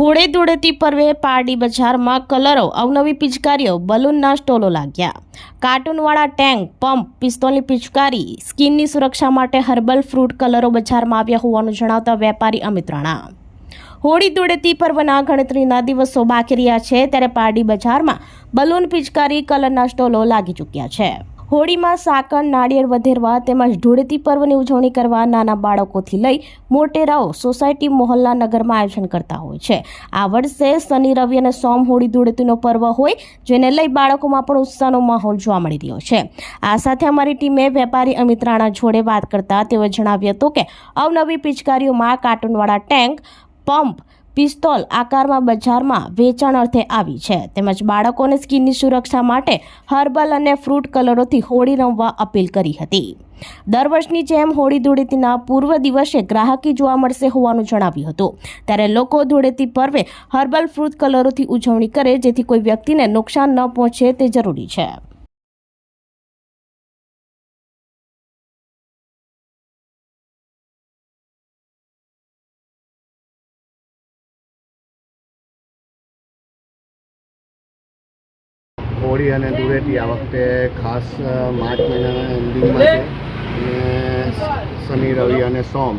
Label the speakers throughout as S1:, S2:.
S1: હોળે ધૂળેટી પર્વે પારડી બજારમાં કલરો, અવનવી પિચકારીઓ, બલૂનના સ્ટોલો લાગ્યા. કાર્ટૂનવાળા ટેન્ક, પંપ, પિસ્તોલની પિચકારી, સ્કિનની સુરક્ષા માટે હર્બલ ફ્રૂટ કલરો બજારમાં આવ્યા હોવાનું જણાવતા વેપારી અમિત રાણા. હોળી ધૂળેટી પર્વના ગણતરીના દિવસો બાકી રહ્યા છે, ત્યારે પારડી બજારમાં બલૂન, પિચકારી, કલરના સ્ટોલો લાગી ચૂક્યા છે. હોળીમાં સાકર, નાળિયેર વધેરવા તેમજ ધૂળેટી પર્વની ઉજવણી કરવા નાના બાળકોથી લઈ મોટેરાઓ સોસાયટી મોહલ્લા નગરમાં આયોજન કરતા હોય છે. આ વર્ષે શનિ, રવિ અને સોમ હોળી ધૂળેટીનો પર્વ હોય જેને લઈ બાળકોમાં પણ ઉત્સાહનો માહોલ જોવા મળી રહ્યો છે. આ સાથે અમારી ટીમે વેપારી અમિત રાણા જોડે વાત કરતા તેઓએ જણાવ્યું હતું કે અવનવી પિચકારીઓમાં કાર્ટૂનવાળા ટેન્ક, પંપ પિસ્તોલ આકારમાં બજારમાં વેચાણ અર્થે આવી છે. તેમજ બાળકોને સ્કિનની સુરક્ષા માટે હર્બલ અને ફ્રૂટ કલરોથી હોળી રમવા અપીલ કરી હતી. દર વર્ષની જેમ હોળી ધૂળેટીના પૂર્વ દિવસે ગ્રાહકી જોવા મળશે હોવાનું જણાવ્યું હતું. ત્યારે લોકો ધૂળેટી પર્વે હર્બલ ફ્રૂટ કલરોથી ઉજવણી કરે, જેથી કોઈ વ્યક્તિને નુકસાન ન પહોંચે તે જરૂરી છે.
S2: હોળી અને ધૂળેટી આ વખતે ખાસ માર્ચ મહિનાના એન્ડિંગમાં છે. અને શનિ, રવિ અને સોમ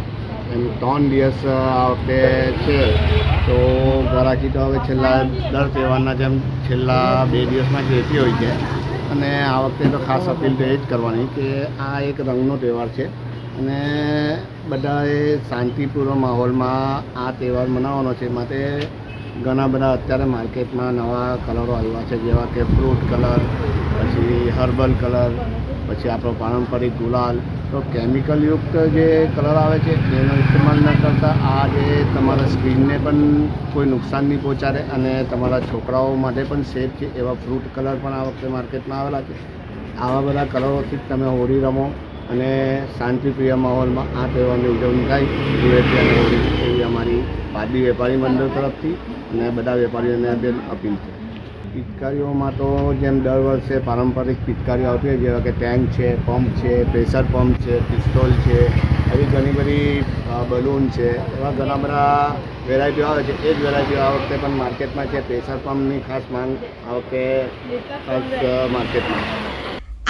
S2: એમ ત્રણ દિવસ આ વખતે છે. તો ગરાકી તો હવે છેલ્લા દર તહેવારના જેમ છેલ્લા બે દિવસમાં જ રહેતી હોય છે. અને આ વખતે તો ખાસ અપીલ તો એ જ કરવાની કે આ એક રંગનો તહેવાર છે. અને બધાએ શાંતિપૂર્ણ માહોલમાં આ તહેવાર મનાવવાનો છે. માટે ઘણા બધા અત્યારે માર્કેટમાં નવા કલરો આવ્યા છે, જેવા કે ફ્રૂટ કલર, પછી હર્બલ કલર, પછી આપણો પારંપરિક ગુલાલ. તો કેમિકલયુક્ત જે કલર આવે છે એનો ઇસ્તેમાલ ન કરતાં આ જે તમારા સ્કિનને પણ કોઈ નુકસાન નહીં પહોંચાડે અને તમારા છોકરાઓ માટે પણ સેફ છે, એવા ફ્રૂટ કલર પણ આ વખતે માર્કેટમાં આવેલા છે. આવા બધા કલરોથી જ તમે હોળી રમો અને શાંતિપ્રિય માહોલમાં આ તહેવારની ઉજવણી થાય. ધૂળેટી અને હોળી એવી અમારી પારડી વેપારી મંડળ તરફથી. અને બધા વેપારીઓને બેન અપીલ છે. પિચકારીઓમાં તો જેમ દર વર્ષે પારંપરિક પિચકારીઓ આવતી હોય જેવા કે ટેન્ક છે પંપ છે પ્રેશર પંપ છે પિસ્તોલ છે એવી ઘણી બધી બલૂન છે. એવા ઘણા બધા વેરાયટીઓ આવે છે. એ જ વેરાયટીઓ આ વખતે પણ માર્કેટમાં છે. પ્રેશર પંપની ખાસ માંગ આ વખતે માર્કેટમાં